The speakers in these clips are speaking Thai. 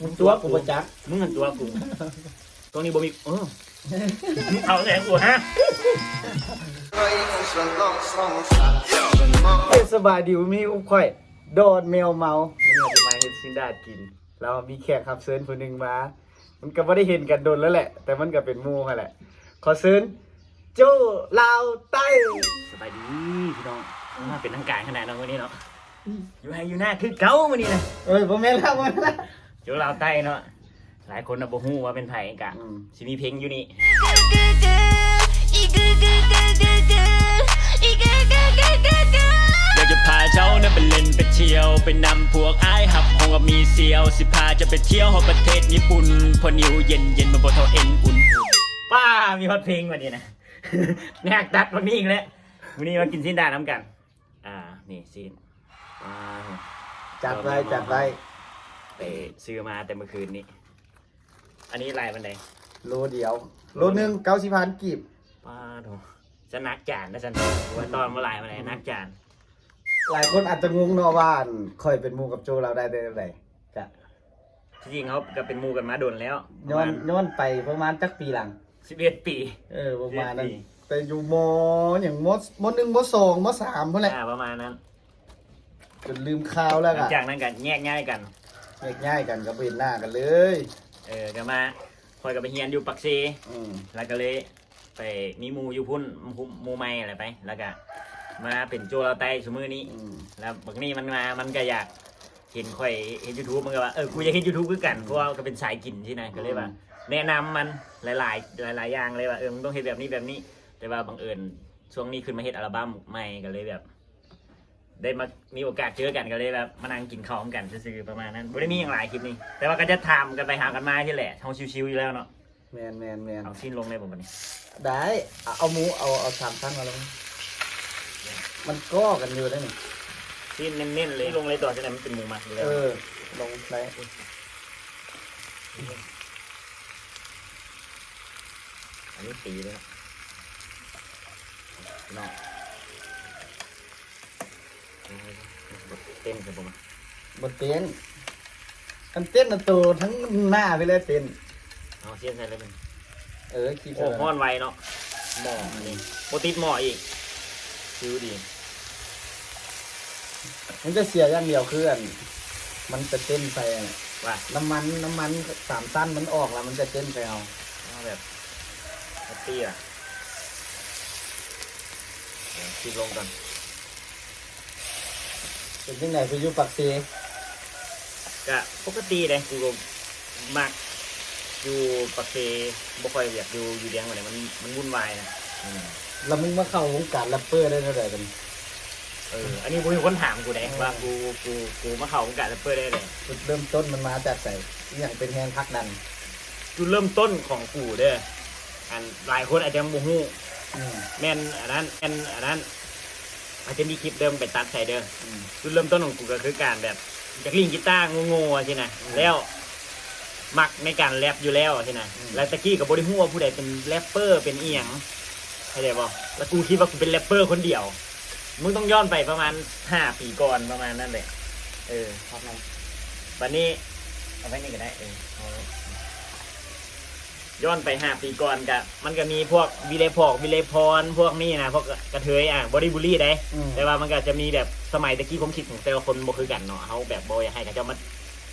มึงตัวกูประจักษ์มึงหันตัวกูตรงนี้บ่มีเออมึงเอาแรงกูฮะเทศบาลดิวมีอุ้มข่อย โดนแมวเมามันเอาไปมาเฮ็ดซินดาดกินแล้วมีแขกรับเชิญคนหนึ่งมา มันก็ไม่ได้เห็นกันโดนแล้วแหละ แต่มันก็เป็นหมู่ค่ะแหละ ขอเชิญโจ้ลาวใต้สบายดีพี่น้องมาเป็นทางการขนาดนั้นวันนี้เนาะอยู่ให้อยู่หน้าคือเก่าวันนี้นะเอ้ยผมแม่นแล้วผมแม่นแล้ว อยู่ลาวใต้เนาะหลายคนน่ะบ่ฮู้ว่าเป็นไผกะอืมสิมีเพลงอยู่นี่อยากจะพาเจ้าเนี่ยไปเล่นไปเที่ยวไปนำพวกอ้ายหับห้องกับมีเซียว สิพาจะไปเที่ยวฮอดประเทศญี่ปุ่น พอนิวเย็นเย็นมาบ่เท่าเอ็นอุ่นป้ามีฮอตเพลงวันนี้นะแนกตัดวันนี้อีกแล้ววันนี้มากินซินดาน้ำกัน อ่า นี่ซินว้าวจัดไว้จัดไว้ ไปซื้อมาแต่เมื่อคืนนี้ อันนี้ลายบันไดโลเดียว โลหนึ่งเก้าสิบพันกีบป้าโถจะนักจานนะฉันว่าตอนเมื่อไหร่มาไหนนักจาน หลายคนอาจจะงงเนาะว่าอันค่อยเป็นหมู่กับโจเราได้ได้ไดกะที่จริงเขาก็เป็นหมูกันมาโดนแล้วย้อนย้อนไปประมาณจักปีหลังสิบเอ็ดปี เออประมาณนั้นเรียนดีแต่อยู่มอย่างมมหนึ่งมสองมสามเท่านั้นแหละอ่าประมาณนั้นจนลืมข่าวแล้วหลังก็จากนั้นกันแยกย้ายกัน แยกย้ายกันก็เป็นหน้ากันเลย เออก็มาคอยกับไปเฮียนอยู่ปักซีอืมแล้วก็เลยไปมีหมูอยู่พุ่นหมู่หมูไม่อะไรไป แล้วก็มาเป็นโจเราไต้สมือนี้ อืมแล้วบักนี้มันมา มันก็อยากเห็นข่อยเห็นยูทูบมันก็ว่า เออ กูอยากเห็นยูทูบคือกัน เพราะว่าก็เป็นสายกินที่ไหนก็เลยว่า แนะนำมันหลาย ๆ หลาย ๆ อย่างเลยว่า เออ มึงต้องเห็นแบบนี้แบบนี้ แต่ว่าบังเอิญช่วงนี้ขึ้นมาเฮ็ดอัลบั้มใหม่ก็เลยแบบ ได้มามีโอกาสเจอกันก็เลยแบบมานั่งกินข้าวกันซื่อๆประมาณนั้นไม่ได้มีอย่างหลายคลิปนี้ แต่ว่าก็จะทำกันไปหากันมาที่แหละทำชิวๆอยู่แล้วเนาะแมนแมนแมนเอาสิ้นลงเลยผมวันนี้ได้เอาเอาหมูเอาเอาสามชั้นมาแล้วมันก็กันอยู่ได้นี่สิ้นเน้นๆเลยลงเลยต่อจะได้มันเป็นหมูหมักอยู่แล้เอวอลงไปอันนี้สีเลยครับเนาะเต้นครับผมบนเต้นมันเต้นน่ะตัวทั้งหน้าไปเลยเต้นเอาเสียนใส่เลยเป็นเออคิดโอ้ว่าห้อนไวเนาะหม้ออันนี้โปรติดหม้ออีกชิวดี มันจะเสียอย่างเดียวคืออันมันจะเต้นไปอะว่าน้ำมันน้ำมันสามสั้นมันออกแล้วมันจะเต้นไปเอาเอาแบบแฮปปี้อะเดี๋ยวคิดลงก่อน เป็นยังไงไปอยู่ปักเซก็ปกติเลยกูก็มักอยู่ปักเซบ่ค่อยอยากอยู่อยู่เดียงกว่านี้มันมันวุ่นวายนะอืมแล้วมึงมาเข้าวงการแรปเปอร์ได้เท่าไหร่กันเอออันนี้กูมีคนถามกูได้ว่ากูกูกูมาเข้าวงการแรปเปอร์ได้เลยจุดเริ่มต้นมันมาจากใส่อหย่างเป็นแฮงพักดันจุดเริ่มต้นของกูเด้ออันหลายคนอาจจะโมโหอืมแม่นอันนั้นแม่นอันนั้น อาจจะมีคลิปเดิมไปตัดใส่เด้ออืมจุดเริ่มต้นของกูก็คือการแบบจากลิงกีตาร์โง่ๆใช่ไหมแล้ว มักในการแรปอยู่แล้วใช่ไหมแล้วตะกี้กับบริหัวาผู้ใดเป็นแรปเปอร์เป็นเอียงเข้าใจป่แล้วกูคิดว่ากูเป็นแรปเปอร์คนเดียว มึงต้องย้อนไปประมาณห้าปีก่อนประมาณนั้นเลยเออ ครับผมวันนี้เอาไว้นี่ก็ได้เออเอาไว้ ย้อนไปห้าปีก่อนกะมันก็มีพวกวิเลพอกวิเลพรพวกนี้นะพวกกระเทยอะบอดี้บูลลี่ได้ อืม แต่ว่ามันก็จะมีแบบสมัยตะกี้ผมคิดของแต่ละคนบ่คือกันเนาะเขาแบบบอยากให้เขาเจะมา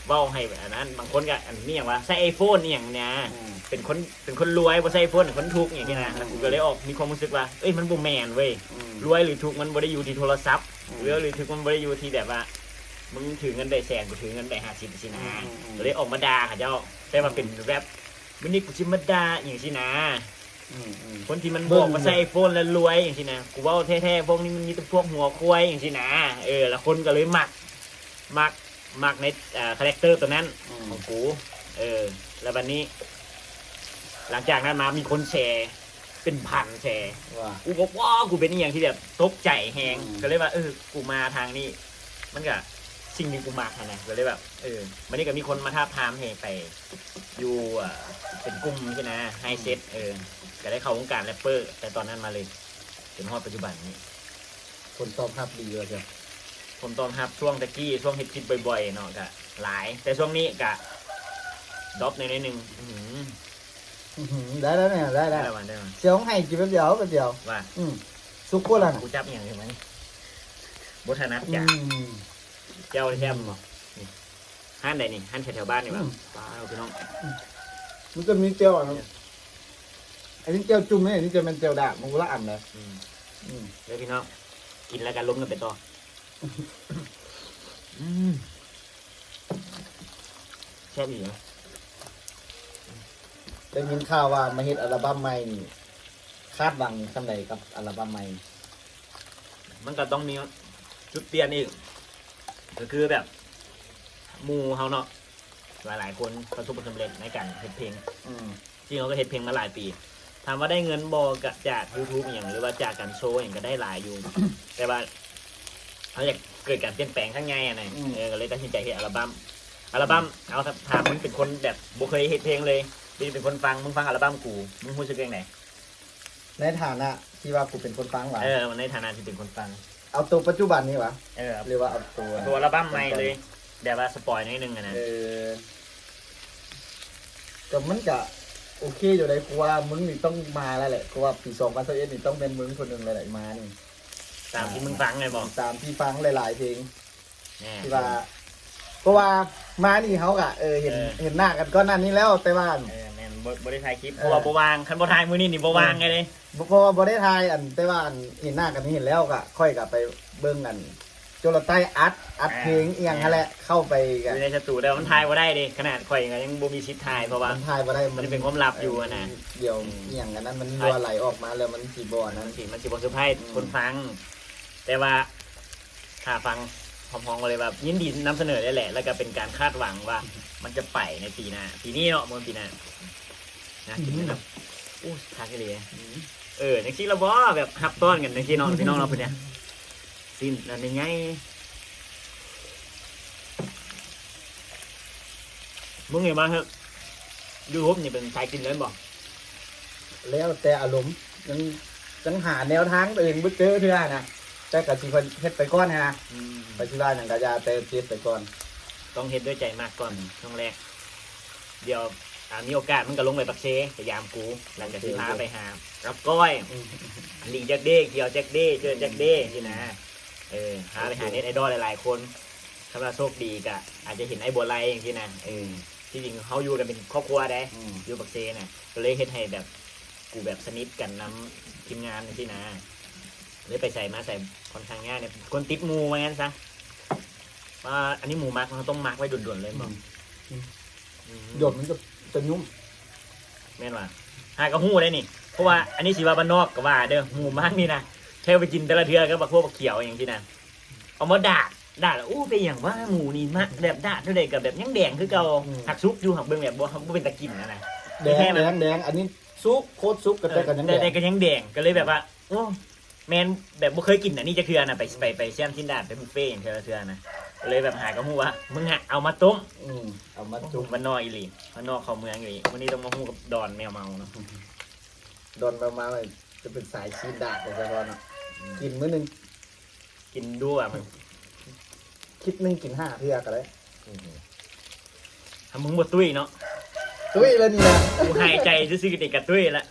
เว้าให้แบบอันนั้น บางคนก็อันนี้อย่างว่าใช้ไอโฟนนี่อย่างเนี้ยอืมเป็นคนเป็นคนรวยบ่ใช้ไอโฟนคนทุกข์อย่างนี้นะแล้วกูก็เลยออกมีความรู้สึกว่าเอ้ยมันบ่แมนเว้ยอืมรวยหรือทุกข์มันบ่ได้อยู่ที่โทรศัพท์อืมหรือหรือทุกข์มันบ่ได้อยู่ที่แบบว่ามึงถือเงินได้แสนกูถือเงินได้ห้าสิบสินะอืมอืม เลยออกมาด่าเขาเจ้าแต่ว่าเป็นแรป วันนี้กูจิมาด่าอย่างสินะอืมอืมคนที่มันเบิ่บงอกว่าใช้ไอโฟนแล้วรวยอย่างสินะกูเว่าแท้ๆพวกนี้มันมีแต่พวกหัวควายอย่างสินะเออแล้วคนก็เลยมักมักมักในอ่าคาแรคเตอร์ตัวนั้นอืมของกู เออ แล้ววันนี้ หลังจากนั้นมามีคนแชร์เป็นพันแชร์ว่ากูบอกว้าวกูเป็นอหย่างที่แบบตกใจแฮงอืมก็เลยว่าเออ กูมาทางนี้ มันก็ สิ่งที่กูมาทางนะก็เลยแบบเออวันนี้ก็มีคนมาท้าบทามให้ไปอยู่อ่าเป็นกลุ่มใช่ไหมไฮเซ็ตเออก็ได้เข้าวงการแรปเปอร์ แต่ตอนนั้นมาเลยจนฮอดปัจจุบันนี้คนตอบรับดีเลยจ้ะผมตอนรับช่วงตะกี้ช่วงเฮ็ดคลิปบ่อยๆเนาะก็หลาย แต่ช่วงนี้ก็ดรอปในนิดนึงอื้อหืออื้อหือได้แล้วเนี่ยได้ได้แล้วมาได้มาเสียวให้กินแป๊บเดียวแป๊บเดียวว่า อืมซุปโคล่ะกูจับอย่างไรมั้ยบทนัดอืจ้ะ ม เจ้าแช่มบ่นี่ห้านใดนี่ห้านแถวๆบ้านนี่วะอืมป้าเอาพี่น้องมันจะมีเจียวอะครับอันนี้เจียวจุ่มเนี่ยอันนี้จะเป็นเจียวดาบมันคนละอันเลยอืมอืมเดี๋ยวพี่น้อง กินแล้วกันล้มกันไปต่ออืมแช่บอีกเหรอได้ยินข่าวว่ามาเฮ็ดอัลบั้มใหม่นี่คาดหวังคำใดกับอัลบั้มใหม่ มันก็ต้องมีจุดเปลี่ยนอีก ก็คือแบบหมูเฮาเนาะหลายๆ คนประสบความสำเร็จในการเฮ็ดเพลงอืมจริงเขาก็เฮ็ดเพลงมาหลายปีถามว่าได้เงินบอกะจาก YouTube อหย่างหรือว่าจากการโชว์อย่างก็ได้หลายอยู่ แต่ว่าเขาอยากเกิดการเปลี่ยนแปลงข้างในอะนะเออก็เลยตัดสินใจเฮ็ดอัลบั้มอัลบั้มเอาถามมึงเป็นคนแบบบ่เคยเฮ็ดเพลงเลยมึงเป็นคนฟังมึงฟังอัลบั้มกูมึงรู้สึกยังไงในฐานะที่ว่ากูเป็นคนฟังว่ะเออมันในฐานะที่เป็นคนฟัง เอาตัวปัจจุบันนี่วะเออหรือว่าเอาตัวตัวอัลบั้มใหม่เลยแบบว่าสปอยนิดนึงอะนะเออแต่มันก็โอเคอยู่เลยกูว่ามึงนี่ต้องมาแล้วแหละกูว่าปีสองพันสิบเอ็ดนี่ต้องเป็นมึงคนหนึ่งเลยแหละมานี่ตามที่มึงฟังไงบอกตามที่ฟังหลายๆเพลงแน่ที่ว่าเพราะว่ามานี่เขากะเออเห็นเออเห็นหน้ากันก็นั่นนี่แล้วแต่ว่าเออแม่นบ่บ่ได้ถ่ายคลิปเพราะว่าบ่วางคันบ่ถ่ายมื้อนี้นี่บ่วางไงเลย เพราะว่าบ่ได้ทายอันแต่ว่าอันเห็นหน้ากันนี่เห็นแล้วก็ค่อยกลับไปเบิ่งกันโจรใต้อัดอัดเพลงเอียงนั่นแหละเข้าไปอกันยู่ในสตูแต่ว่ามันถ่ายบ่ได้เดิขนาดข่อยก็ยังบ่มีสิทธิ์ถ่ายเพราะว่า มันทายบ่ได้มันเป็นความลับอยู่อะนะ เดี๋ยวเอียงกันนั้นมันรัวไหลออกมาแล้วมันสีบ่อนั้นมันสิมันสิบ่เซอร์ไพรส์คนฟัง แต่ว่าถ้าฟังพร้อมๆกันเลยแบบยินดีนำเสนอได้แหละ แล้วก็เป็นการคาดหวังว่า มันจะไปในปีหน้าปีนี้เนาะมันปีหน้านะกินนะครับอู้ทักเลย เออจังซี่ละบ่แบบฮับต้อนกันจังซี่เนาะพี่น้องเราเพิ่นเนี่ยสิ้นนั่นยังไงมึงเห็นมาเถอะยูทูบนี่เป็นสายกินเลยบ่แล้วแต่อารมณ์ยังยังหาแนวทางตัวเองบ่เจอเทื่อนะแต่ก็สิเพิ่นเฮ็ดไปก่อนนะไปที่ว่าหยังก็อย่าแต่เฮ็ดไปก่อนต้องเฮ็ดด้วยใจมากก่อนช่วงแรก เดี๋ยว อ่ามีโอกาสมันก็ลงไปปักเซพยายามกูหลังจากที่พาไปหารับก้อยหลีแจ็คเด้เกี่ยวแจ็คเด้เจอแจ็คเด้ที่นะเออหาไปหาเน็ตไอดอลหลายๆคนถ้าว่าโชคดีก็อาจจะเห็นไอ้บัวไลอย่างที่นะเออที่จริงเขาอยู่กันเป็นครอบครัวได้อืมอยู่ปักเซน่ะก็เลยเฮ็ดให้แบบกูแบบสนิทกันนำทีมงานที่นะเลยไปใส่มาใส่ค่อนข้างง่ายเนี่ยคนติดหมูว่างั้นซะว่าอันนี้หมูมักเขาต้องมักไว้ด่วนๆเลยบอกหยดมันจะ จะยุ่มแม่นว่าหากระหู้ได้นี่เพราะว่าอันนี้สีว่าบ้านนอกก็ว่าเด้อหมูมักนี่นะใช้ไปกินแต่ละเทือก็บักพวกบักเขียวอย่างที่นะเอามาดาดดาดแล้วอู้ไปอย่างว่าหมูนี่มะแบบดาดเท่าใดกับแบบยังแดงคือเก่าหักซุปอยู่หักเบิ่งแบบบ่บ่เป็นตะกินนะนะ แดงแดงแดงอันนี้ซุปโคตรซุปกันแต่กันยังแต่แดแต่ง ก็ยังแดงก็เลยแบบว่าโอ้แมนแบบบ่เคยกินอันนี้จะคือนะไปไปไปแซมชินดาดไปบุฟเฟ่ต์เทือละเทือนะก็ เลยแบบหากระหู้ว่ามึงหะเอามาต้มอืมเอามาจุจุ่่มมมันนอกอีหลีมันนอกเข้าเมืองอีหลีวันนี้ต้องมาหู้กับดอนแมวเมาเนาะโดนมามาเลยจะเป็นสายชีนดาดเลยจะรอนะกินมื้อหนึงกินด้วยมันคิดหนึงกินห้าเทื่อกันเลยทำมึงบดตุ้ยเนาะตุ้ยเลยนี่นะกูหายใจซื่อๆติกับตุ้ยละ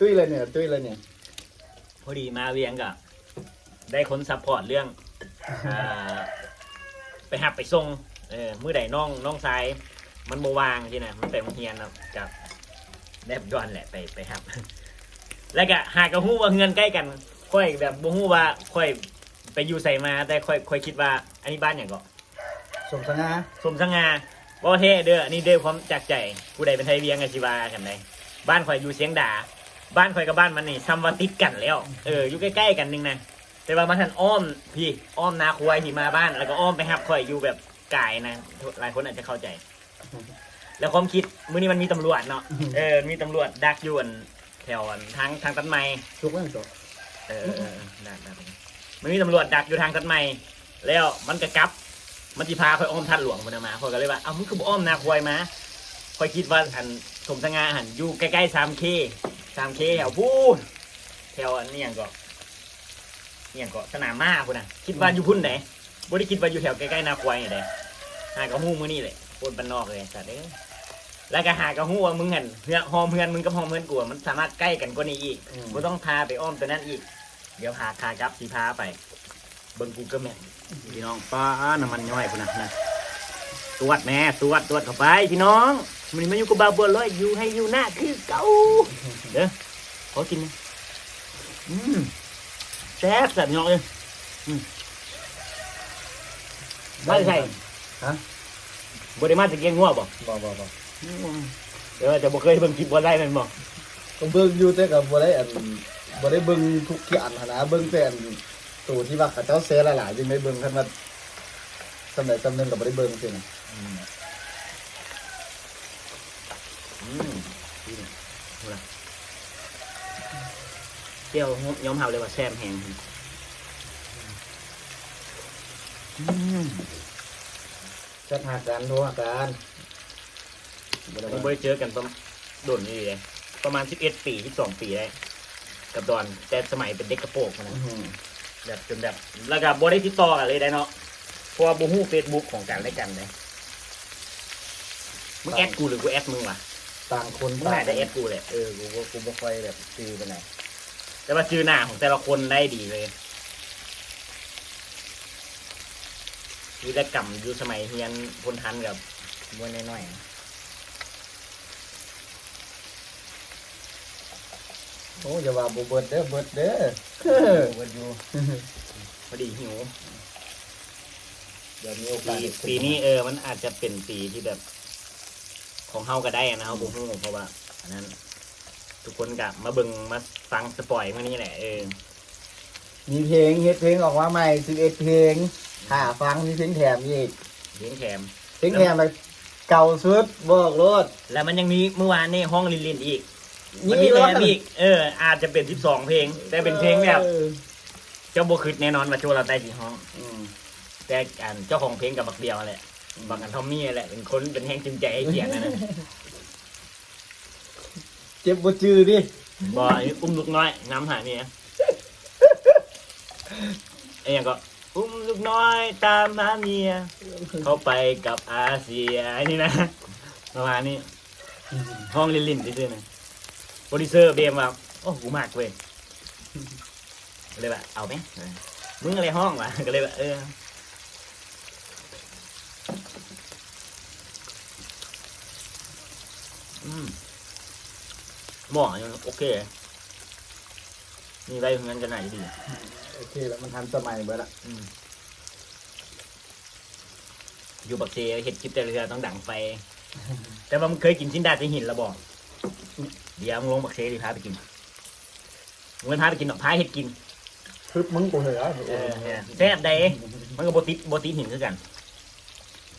ตุ้ยเลยเนี่ยตุ้ยเลยเนี่ยพอดีมาเวียงกับได้คนซัพพอร์ตเรื่องอ่า ไปหับไปส่งเออมือใดน้องน้องชายมันโมวางที่นะมันไปโรงเรียนเนาะกับแบบดอนแหละไปไปหับ แล้วก็หากกระหู้ว่าเงินใกล้กัน ค่อยแบบบ่ฮู้ว่าค่อยไปอยู่ใส่มาแต่ค่อยค่อยคิดว่า อันนี้บ้านอย่างก็สมสง่าสมสง่าบ่เท่เด้ออันนี้เด้อความจากใจผู้ใดเป็นไทยเวียงกันสิว่ากันได้บ้านข่อยอยู่เสียงด่าบ้านข่อยกับบ้านมันนี่ซ้ำว่าติดกันแล้ว เอออยู่ใกล้ๆกันนึงนะ แต่ว่ามันทันอ้อมพี่อ้อมนาควยที่มาบ้าน แล้วก็อ้อมไปหับข่อยอยู่แบบกายนะหลายคนอาจจะเข้าใจ แล้วความคิดมื้อนี้มันมีตำรวจเนาะเออมีตำรวจดักอยู่อันแถวอันทางทางตันไม้ทุกเรื่องจบเออเออเออได้ได้มันมีตำรวจดักอยู่ทางตัดไม้แล้วมันก็กลับ มันจิพาคอยอ้อมทัดหลวงมันมาคอยก็เลยว่าเอ้ามึงคือบ่อ้อมนาควายมาคอยคิดว่าอันสมสง่าหันอยู่ใกล้ๆสามเคสามเคแถวพูนแถวอันนี้อย่างก็อห ย่างก็สนามม้าพุ่นน่ะคิดว่าอยู่พุ่นไหนบ่ได้คิดว่าอยู่แถวใกล้ๆนาควายนี่แหละหาก็ฮู้มื้อนี้เลยโคตรบ้านนอกเลยสัตว์เอ้ยแล้วก็หากระหู้ว่ามึงหันเพื่อหอมเพื่อนมึงกับหอมเพื่อนกูอะมันสามารถใกล้กันกว่านี้อีกอืมกูต้องพาไปอ้อมตัวนั้นอีก เดี๋ยวพาคากลับสีพาไปเบิ่งกูก็แม่นพี่น้องป้าน้ำมันย่อยพุ่นนะนะตรวจแม่ตรวจตรวจเข้าไปพี่น้องมันมาอยู่กับบาวบัวลอยอยู่ให้อยู่หน้าคือเก่าเด้อขอกินนะอืม แซ่บแซ่บพี่น้องเลยอืมไม่ใช่ฮะ บริมาจะเกียงงัวบ่บ่บ่บ่เดี๋ยวจะบ่เคยเบิ่งคลิปบ่ได้แมันบ่ก็เบิ่งอยู่แต่ก็บ่ได้อันบ่ได้เบิ่งทุกอย่างหั้นนะเบิ่งแต่อันตัวที่ว่าเขาเจ้าแซ่หลายๆจึงได้เบิ่งคันว่าสำใดสำหนึงก็บ่ได้เบิ่งซินะ อืมอืมดีนะเอาล่ะ เดี๋ยวย้อมเฮาเลยว่าแซมแหงจัดหาการโทรหาการบ่ได้ผมว่าบ่ได้เจอกันประมาณโดนนี่เลยประมาณ11ปี12ปีได้กับดอน แต่สมัยเป็นเด็กกระโปงนะแบบจนแบบแล้วก็บ่ได้ติดต่อกันเลยได้เนาะเพราะว่าบ่ฮู้ Facebook ของกันและกันเลยมึงแอดกูหรือกูแอดมึงวะต่างคนมึงน่แอดกูแหละเออกูก็กูบ่ค่อยแบบซื้อไปไหน แต่ว่าชื่อหน้าของแต่ละคนได้ดีเลยวิรกรรมอยู่สมัยเฮียนพลทันกับมวยน้อยๆโอ้อย่าว่าบ่เบิดเด้อเบิดเด้อเบิดอยู่พอดีหิว เดี๋ยวมีโอกาปีสปีนี้เออ มันอาจจะเป็นปีที่แบบ ของเฮาก็ได้นะเฮาบ่ฮู้เพราะว่าอันนั้น ทุกคนกะมาเบิ่งมาฟังสปอยมานี่แหละเออมีเพลงเฮ็ดเพลงออกมาใหม่11เพลงถ้าฟังมีเพลงแถมอีกเลี้ยงแถมเพลงแถมเลยเก่าสุดบอกโลดแล้วมันยังมีเมื่อวานนี่ห้องลินลินอีกนี่มันมีรแถถมอีกเออ อาจจะเป็น12เพลง แต่เป็นเพลงแบบออเจ้าบ่คิดแน่นอนว่าโชว์เราได้กี่ห้องอืมแต่อันเจ้าของเพลงกับบักเดียวแหละบักกันทอมมี่แหละเป็นคนเป็นแห่งจริงใจให้เกียรตินะนะ เจ็บบ่จือดิบ่อันนี้อุ้มลูกน้อยน้ำหานี่นะไอ้ยังก็อุ้มลูกน้อยตามหาเมียเขาไปกับอาเซียนี่นะประมาณนี้ห้องลินลินซื่อนะโปรดิวเซอร์เบมว่าโอ้กูมากเว้ยเลยว่าเอาไหมมึงอะไรห้องวะก็เลยว่าเอออืม หมอยังโอเคมีไว้เงินกันไหนดีโอเคแล้วมันทันสมัยเบิดละอืมอยู่บักเซเห็ดคลิปแต่เรือต้องดังไฟ แต่ว่ามึงเคยกินชิ้นดาดที่หินแล้วบอกเดี๋ยวมึงลงบักเซดิพาไปกินมึงไม่พาไปกินหรอกพาเห็ดกินพึบมึงกูเหรอเออเนี่ยแซ่บใดมันก็โบติดโบติดหินคือกัน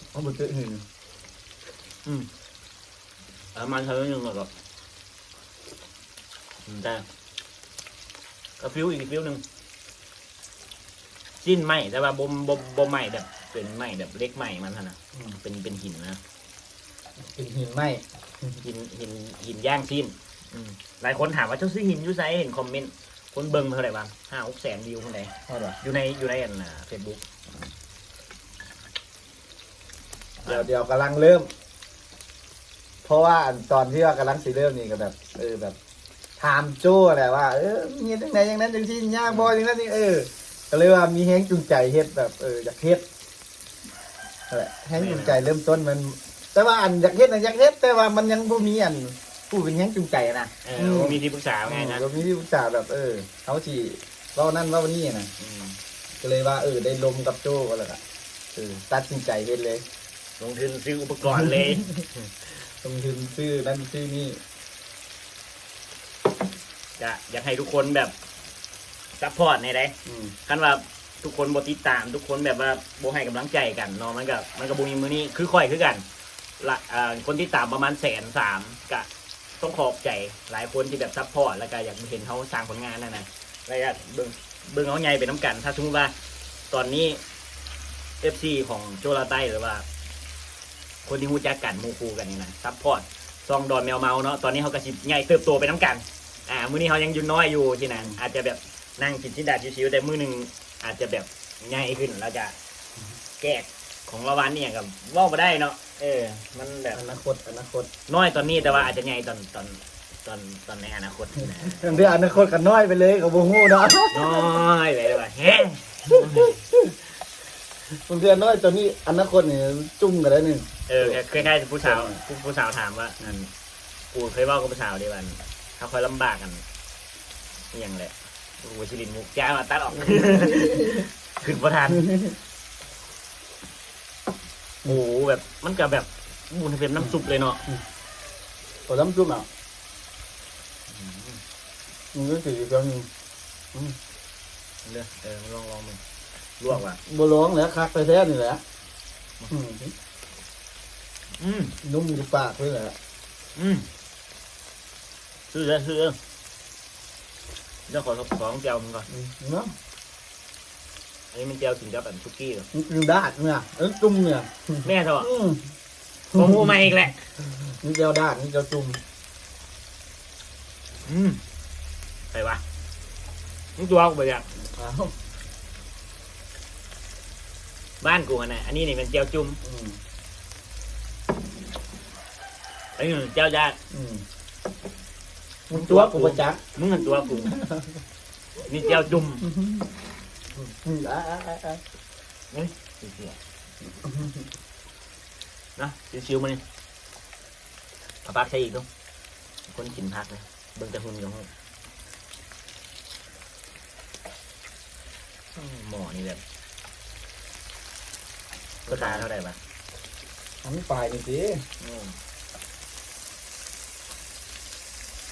เอาบ่ตื้อหืนเออมันเท่านึงแล้วก็อืม แต่ก็ฟิวอีกฟิวหนึ่งสิ้นไหมแต่ว่าบ่มบ่บ่ไหมแบบ เป็นไหมแบบเล็กไหมมันเท่านะเป็นเป็นหินนะเป็นหินไหมหินหินหินย่างสิ้นอืมหลายคนถามว่าเจ้าซื้อหินอยู่ไซเห็นคอมเมนต์คนเบิ่งเท่าไหร่บ้างห้าหกแสนวิวคนใดเอาล่ะอยู่ในอยู่ในอันเฟซบุ๊กเดี๋ยวเดี๋ยวกำลังเริ่ม เพราะว่าตอนที่ว่ากำลังสิเริ่มนี่ก็แบบ เออแบบ ถามโจ้แหละว่า เออมีจังไหนอย่างนั้นจังที่ยากบ่จังนั้นนี่เออก็เลยว่ามีแฮงจูงใจเฮ็ดแบบเอออยากเฮ็ดนั่นแหละแฮงจูงใจเริ่มต้นมัน แต่ว่าอันอยากเฮ็ดน่ะอยากเฮ็ดแต่ว่ามันยังบ่มีอันผู้เป็นแฮงจูงใจนะเออมีที่ปรึกษาไงนะก็มีที่ปรึกษาแบบเออเขาสิเว้านั่นเว้านี่นะอืมก็เลยว่าเออได้ลมกับโจ้ก็แล้วก็เออตัดสินใจเฮ็ดเลยลงทุนซื้ออุปกรณ์เลย ลงทุนซื้อนั่นซื้อนี่ จะอยากให้ทุกคนแบบซัพพอร์ตในใดอืมคันว่าทุกคนบติดตาม ทุกคนแบบว่าโบให้กำลังใจกันเนาะมันก็มันก็บุญมือนี้คือค่อยคือกันละอ่าคนที่ตามประมาณแสนสามกะต้องขอบใจหลายคนที่แบบซัพพอร์ตแล้วก็อยากเห็นเขาสร้างผลงานนั่นนะแล้วอยากเบิ่งเบิ่งเขาใหญ่ไปน้ำกัน ถ้าสมมติว่าตอนนี้เอฟซีของโจลาไต้หรือว่า คนที่รู้จักกันหมูคูกันนี่นะซัพพอร์ตซองดอนแมวเมาเนาะตอนนี้เขากระชิบใหญ่เติบโตไปน้ำกัน อ่ามื้อนี้เขายังอยุ่น้อยอยู่ที่นั่นอาจจะแบบนั่งกินชิ้นดาดชิวๆแต่มื้อหนึ่งอาจจะแบบใหญ่ขึ้นแล้วจะแกกของละวันเนี่ยกับว่ามาได้เนาะเอเออ มันแบบอนาคตอนาคตน้อยตอนนี้แต่ว่าอาจจะใหญ่ตอนตอนตอนตอนในอนาคตนะเรื่องอนาคตกันน้อยไปเลยกับโบงูเนาะน้อยไปเลยว่ะแห้งบางเดือนน้อยตอนนี้อนาคตนี่จุ่มกันแล้วนึงเออคล้ายๆผู้สาวผู้ผู้สาวถามว่าอันกูเคยเว่ากับผู้สาวดีวัน เขาคอยลำบากกันอหย่างแหละกูชิลินมุกจ้ามาตัดออก ขึ้นประทานโอ้โหแบบมันกับแบบบุญเป็นน้ำซุปเลยเนาะพอล้ำจุ่มอะมันก็คือแบบนึงเลือกเออลองลองมึงลวกว่ะบร้องแล้วคักไปแท้นี่แหละอืมอืมนุ่มอยู่ปากเลยแหละอืม ซื้อเลยซื้อเลยเดี๋ยวขอของเจียวมึงก่อนอืมเนาะอันนี้มันเจียวกินกับแบบซุกี้เหรอมันคือดาดเนี่ยเอ้ยจุ่มเนี่ยแม่เถอะอืมผมพูมาอีกแหละ นี่เจ้าดาดนี่เจ้าจุ่มอืมไปวะนี่ตัวกูไปอะอ้าวบ้านกูอะนะอันนี้นี่เป็นเจียวจุ่มอืมอันนี้เป็นเจียวญาติอืม มึงตัวกูประจักษ์มึงเป็นตัวกูนี่เจียวจุ่มอืมอ่าอ่าอ่าอ่าเสียนะชิวๆมานี่เอาพักใช่อีกต้องคนกินพักเลยเบิ่งแต่หุ่นกับหุ่นอืมหมอนี่แบบก็ตาเท่าไหร่ปะทำปลายนี่สิ อืม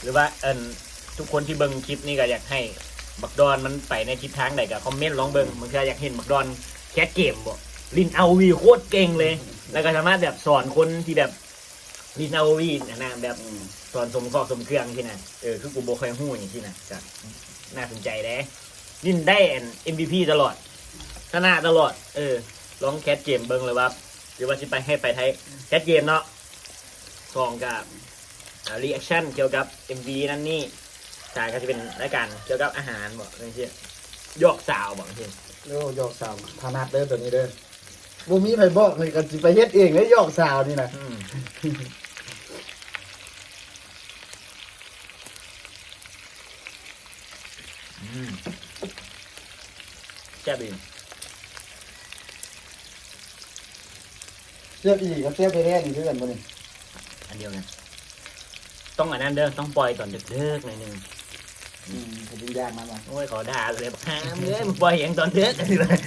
หรือว่าเอินทุกคนที่เบิ่งคลิปนี้ก็อยากให้บักดอนมันไปในทิศทางใดก็คอมเมนต์ลองเบิ่งมันคืออยากเห็นบักดอนแคสเกมบ่ลินเอาวีโคตรเก่งเลย แล้วก็สามารถแบบสอนคนที่แบบลินเอาวีนะนะแบบอืมสอนสมข้อสมเครื่องที่นะเออคือกูบ่เคยฮู้อย่างที่นะก็น่าสนใจเด้ลินได้อัน MVP ตลอดชนะตลอด เออลองแคสเกมเบิ่งเลยว่าหรือว่าสิไปให้ไปไทยแคสเกมเนาะสองกับ รีแอคชั่นเกี่ยวกับ MV นั่นนี่สายก็จะเป็นรายการเกี่ยวกับอาหารบอกอะไรเช่นยอกสาวบอกเช่นโอ้ยอกสาวถนัดเด้อตัวนี้เด้อบ่มีไผบอกเลยกันสิไปเฮ็ดเองเลยยอกสาวนี่นะอืมอืมแซ่บดีเสียบอีกกับเสียบไปแท้นี่คือกันบ่นี่อันเดียวกัน ต้องอันนั้นเด้อต้องปล่อยตอนดึกเลิกหน่อยหนึงอืมก็เป็นยากมากว่ะโอ้ยขอด่าเลยบอกห้ามเลยมึงปล่อยอย่างตอนเด็กเลย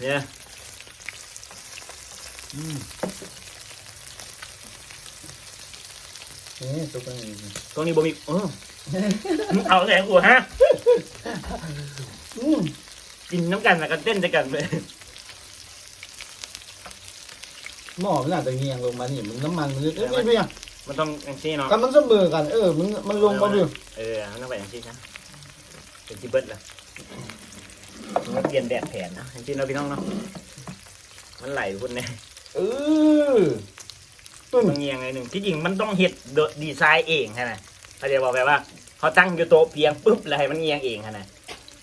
เนี่ยอืมนี่สุกอันนี้ตรงนี้บ่มีเออมึงเอาแรงกูฮะอืมกินน้ำกันแล้วก็เต้นด้วยกันเลยหม้อมันน่าจะเงียงลงมานี่มันน้ำมันมันเอ้ยไม่เพียง มันต้องอย่างนี้เนาะกันมันเสมอกัน เออ มันมันลงมาดิเออมันต้องไปอย่างนี้นะเป็นที่เบิร์ดละมันเปลี่ยนแบบแผนนะอย่างที่เราพี่น้องเนาะมันไหลพุ่นเนี่ยเออตุ้นมันเงียงไงหนึ่งที่จริงมันต้องเฮ็ดโดยดีไซน์เองใช่ไหมเขาจะบอกแบบว่าเขาตั้งอยู่โต๊ะเพียงปุ๊บแล้วให้มันเงียงเองใช่ไหม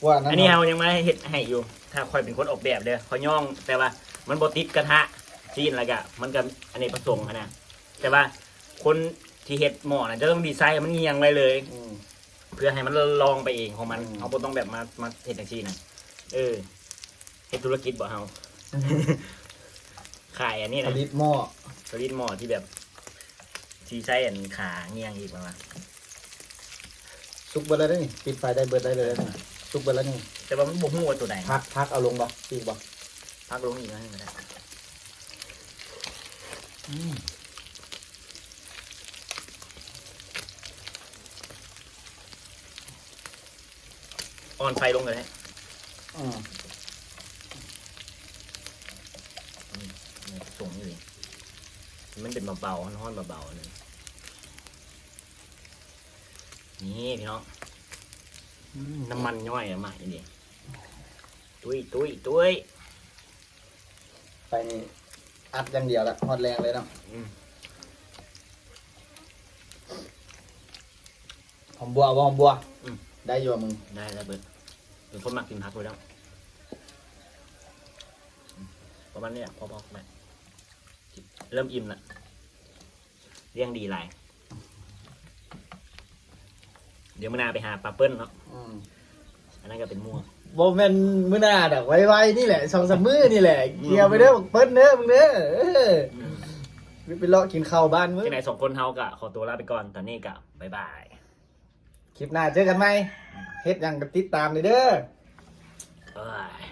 ว่าอันนี้เรายังไม่เฮ็ดให้อยู่ ถ้าคอยเป็นคนออกแบบเด้อเขาย่องแต่ว่ามันบติดกระทะซีนอะไรกะมันก็อันนี้ประสงค์อะนะแต่ว่า คนที่เฮ็ดหม้อน่ะจะต้องดีไซน์ให้มันเงียงไว้เลย อืมเพื่อให้มันลองไปเองของมันอืมเขาบ่ต้องแบบมามาเฮ็ดจังซี่นะเออเฮ็ดธุรกิจบ่เฮา ขายอันนี้ผนะลิตหม้อสลิดหม้อที่แบบที่ใช้อันขาเงียงอีกประมาณสุกเบิดแล้วนี่ปิดไฟได้เบิดได้เลยนี่สุกเบิดแล้วนี่แต่ว่ามันบ่ฮู้ว่าตัวไหนพักพักเอาลงบ่ปีกบ่พักลงอีกหน่อยหนึงก็ได้ อืมออนไฟลงเลยฮะอืมส่งอยู่ดิมันเป็นเบาๆห้อนๆเบาๆเลยนี่พี่น้องอืมน้ำมันย่อยอะมากอีเดียตุ้ยตุ้ยตุ้ยไปนี่อัดอย่างเดียวละฮอดแรงเลยเนาะอืมหอมบัวบ่หอมบัว ได้อยู่อะมึงได้แล้วเบิร์ดเป็นคนมักกินผักเลยแล้วอืมประมาณนี้แหละพอๆไปเอเริ่มอิ่มละเลี้ยงดีหลายเดี๋ยวมื่อหนาไปหาปลาเปิ้ลเนาะอืมอันนั้นก็เป็นม่วงโบแมนมื้อหน้าดอกไว้ๆนี่แหละสองสามมื้อนี่แหละเกี่ยวไปเด้อบักเปิ้ลเด้อมึงเด้อเออไปเลาะกินข้าวบ้านมึง ที่ไหนสองคนเฮากะขอตัวลาไปก่อนตอนนี้กะบายบาย คลิปหน้าเจอกันไหมเฮ็ดหยังก็ติดตามเลยเด้อเอ้ย